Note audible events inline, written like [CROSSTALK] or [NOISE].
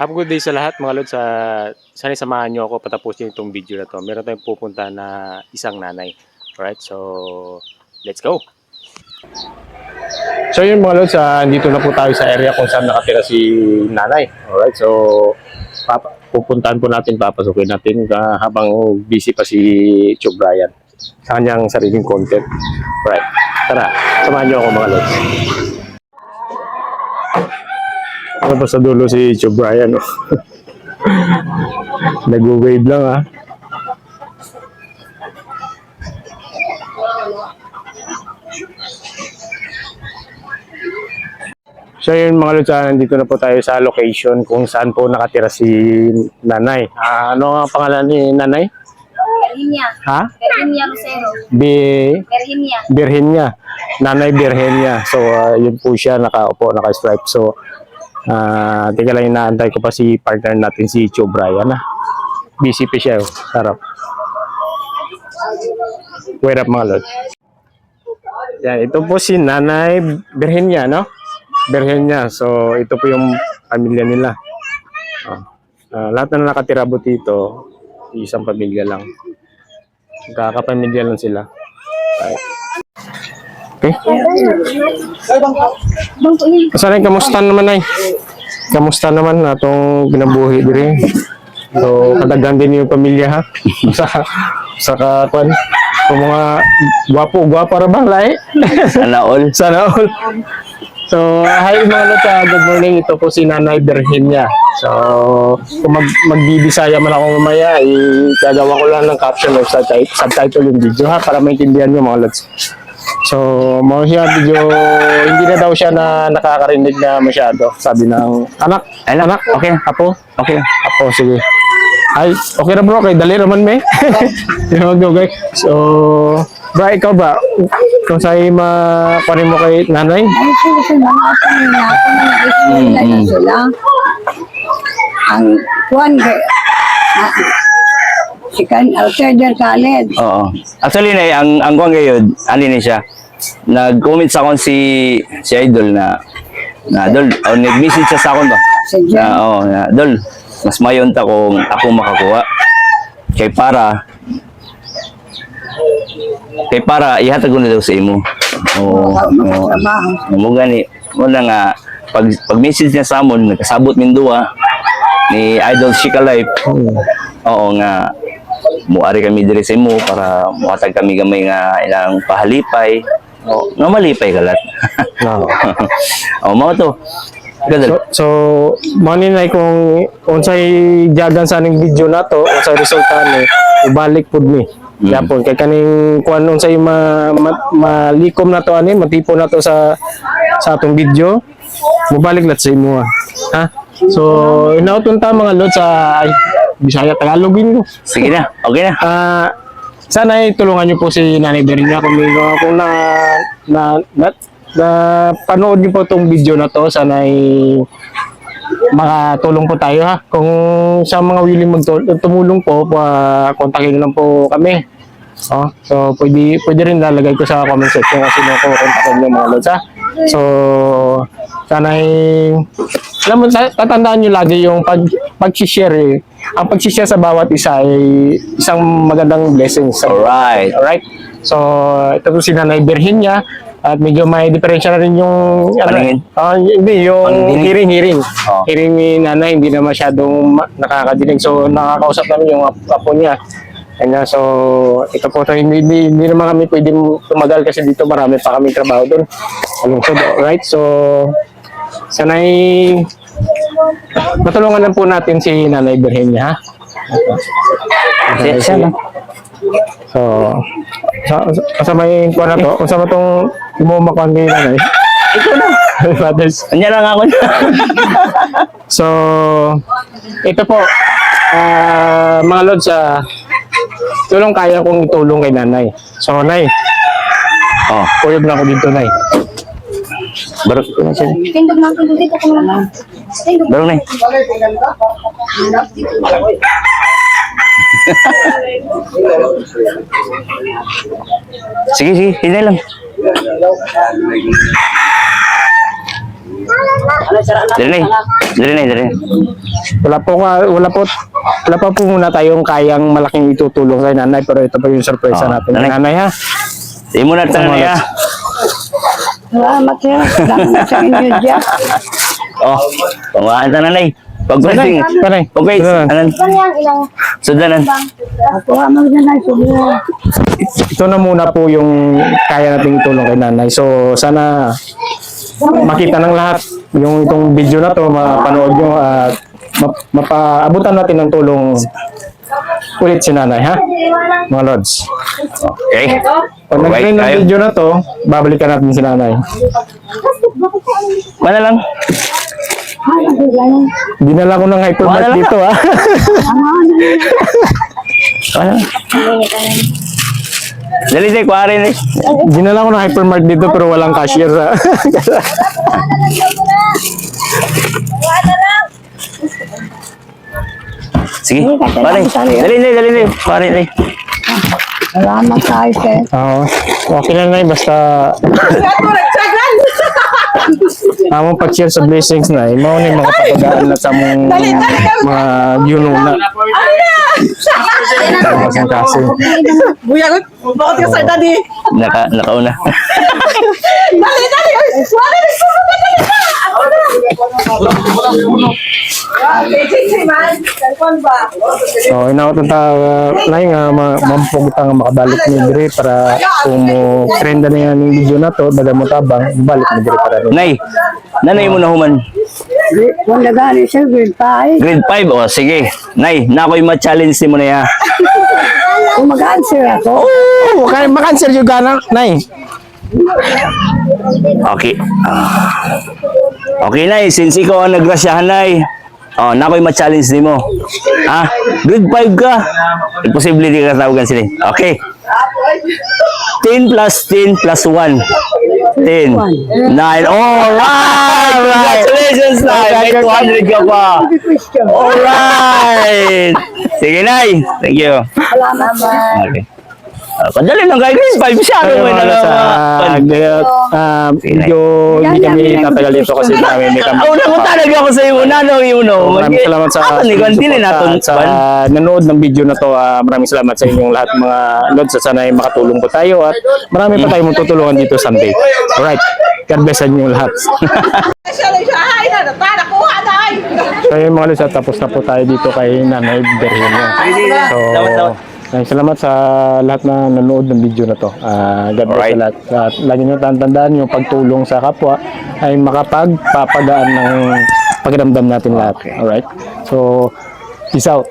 Have a good day sa lahat mga lods. Sa sana samahan niyo ako patapusin itong video na to. Meron tayong pupunta na isang nanay. Alright, so let's go. So yun mga lods, ah, dito na po tayo sa area kung saan nakatira si nanay. Alright, so papa, pupuntahan po natin, papasukin natin ah, habang busy pa si Chug Brian sa kanyang sariling content. Right, tara, samahan niyo ako mga lods. Ano pa sa dulo si Chub Brian, oh. [LAUGHS] Nag-wave lang, ah. So yun mga lods, ah, nandito na po tayo sa location kung saan po nakatira si nanay. Ah, ano ang pangalan ni nanay? Virginia. Ha? Virginia Lucero. Bi Virginia. Birhenia. Nanay Birhenia. So, ah, yun po siya, nakaupo, naka-stripe. So, ah teka lang, inaantay ko pa si partner natin, si Cho Brian. Ah. Busy pa siya. Oh. Sarap. Wait up mga lord. Yan, ito po si Nanay Birhenia, no? Birhenia. So, ito po yung pamilya nila. Oh. Ah, lahat na nakatira po dito, isang pamilya lang. Kakapamilya lang sila. Right. Okay. Niya. Sana kamusta naman ay? Kamusta naman na itong binabuhi dire? So, kadaghan din yung pamilya ha? [LAUGHS] sa sa kakuan. Yung mga gwapo, gwapo ra ba lahi? [LAUGHS] Sana all. Sana all. So, hi mga lota, good morning. Ito po si Nanay Virginia. So, kung mag magbibisaya man ako mamaya, i-gagawa ko lang ng caption or subtitle, yung video ha, para maintindihan nyo mga lods. So, mo siya video, hindi na daw siya na nakakarinig na masyado. Sabi ng, anak, Ay, anak, okay. apo, Okay. apo, sige. Ay, okay na bro, kay dali naman me. [LAUGHS] Yung okay. So, bro, ikaw ba? Kung sa'yo makunin mo kay nanay? Ay, sila sa mga apo nila. Ako na nag-isip na sila. Ang kuwan, ah, si Kan Outsider Khaled. Oo. Actually, na, ang ang kuwang ngayon, ano ni siya, nag-comment sa akon si si Idol na na Dol, oh, nag-message siya sa akon ba? Si Na, oh, na, Dol, mas mayon ta kung ako makakuha. Kay para kay para ihatag ko na daw sa imo. Oo. Oo. makatrabaho. Mo gani, mo na nga pag pag message niya sa amon, nagkasabot min duwa ni Idol Shika Life. Oo nga muari kami diri sa imo para muhatag kami gamay nga ilang pahalipay. O, nga malipay kalat. No. o, mo to. Gadal. So, so money na kung unsay jagan sa ning video na to, unsay resulta ni ibalik pud mi. Mm. Yapon kay kaning kuan unsay ma, ma, malikom na to ani, matipo na to sa sa atong video. Mubalik lat sa imo. ah. Ha? So, inauton ta mga lot sa ay, Bisaya Tagalogin ko. Sige na. Okay na. Ah, sana ay tulungan niyo po si Nanay Berina kung, may- kung na, na, na, na panood niyo po itong video na to, sana ay makatulong po tayo ha. Kung sa mga willing magtul- tumulong po, pa, kontakin lang po kami. Oh, so pwede pwede rin lalagay ko sa comment section kasi no ko kontakin niyo mga lods ha. So sana ay alam mo tatandaan niyo lagi yung pag pag-share eh. Ang pag-share sa bawat isa ay isang magandang blessing sa Alright. Alright. So, ito po si Nanay Virginia at medyo may diferensya na rin yung Paningin? Ah, hindi, yung hearing-hearing. Oh. Hearing ni Nanay, hindi na masyadong ma- nakakadinig. So, nakakausap namin yung ap- apo niya. And, uh, so, ito po, so, hindi, hindi, hindi naman kami pwedeng tumagal kasi dito marami pa kami trabaho doon. Anong so, right? So, sanay matulungan lang po natin si Nanay Virginia, ha? Siya, siya lang. So, sa, sa, yung kuha na to, kasama tong umumakuan kay nanay. Ito na. Fathers. Anya lang ako na. [LAUGHS] So, ito po, ah mga lods, ah, tulong kaya kong itulong kay nanay. So, nay, oh. uyog na ako dito, nay. Ko na siya. Tindog na, tindog dito naman. Tindog. Barok na eh. Sige, sige. Hinay lang. Dali na, dali na, dali na. Wala po, ka- wala po, wala pa po muna tayong kayang malaking itutulong kay nanay, pero ito pa yung surprise Oh, natin. nanay. Nanay ha? Di mo na tanong. Salamat sir. Salamat sa inyo dyan. Oh, pangalan ta nanay. Pagpasing. Nanay, Okay, Sudanan. anan. Sudanan. Ako na na subo. ito na muna po yung kaya nating itulong kay nanay. So, sana makita ng lahat yung itong video na to, mapanood nyo at map- mapaabutan natin ng tulong ulit si nanay, ha? Mga lords. Okay. Pag nag-play ng video na to, babalikan natin si nanay. Mana lang. Dinala ko ng Wala hypermart lang. dito, ha? Mana? Dali tayo, kuwari na. Dinala ko ng hypermart dito pero walang cashier, ha? Sige, pare. Dali na, dali na. Pare na. Salamat tayo sir. Oo. Okay lang na basta [LAUGHS] among pag-share sa blessings na, mao ni mga patagaan na sa mong mga giuno na. Kasi kasi. Buya ko, bakit ka sa daddy? Naka, nakauna. Dali, dali! Wala na sa mga So, inaot na ta na nga ma mampog ta nga makabalik ni dire para kung mo trenda na yan yung video na to, daga mo tabang, balik ni dire para rin. Nay, nanay mo na human. Kung nagani sir, grade 5. Grade 5, o sige. Nay, na ako'y ma-challenge ni mo na ya. Kung mag-answer ako, Oh, kaya makanser yung gana, nay. Okay. Ah. Okay, Nay. Since ikaw ang nagrasyahan, Nay. Oh, na ako'y ma-challenge ni mo. Ha? Grade 5 ka. Imposible di ka tawagan sila. Okay. 10 plus 10 plus 1. 10. 9. Alright! Congratulations, Nay! May 200 ka pa. Alright! Sige, Nay. Thank you. Salamat. Okay. Uh, kadali lang kay grade 5 siya. Ano may mga sa uh, medyo hindi kami tatagal dito kasi [LAUGHS] namin may kami. Una ko talaga ako sa iyo. Nano yung uno. Maraming salamat sa sa, sa nanood ng video na to. ah, maraming salamat sa inyong lahat mga lods sana ay makatulong po tayo at marami pa tayong tutulungan dito someday. Alright. God bless sa inyong lahat. Na, [LAUGHS] na, so yun mga lods, tapos na po tayo dito kay Nanay Berhino. So, maraming salamat sa lahat na nanood ng video na to. Ah, God bless sa lahat. At lagi nyo tandaan yung pagtulong sa kapwa ay makapagpapagaan ng pakiramdam natin lahat. Alright? So, peace out.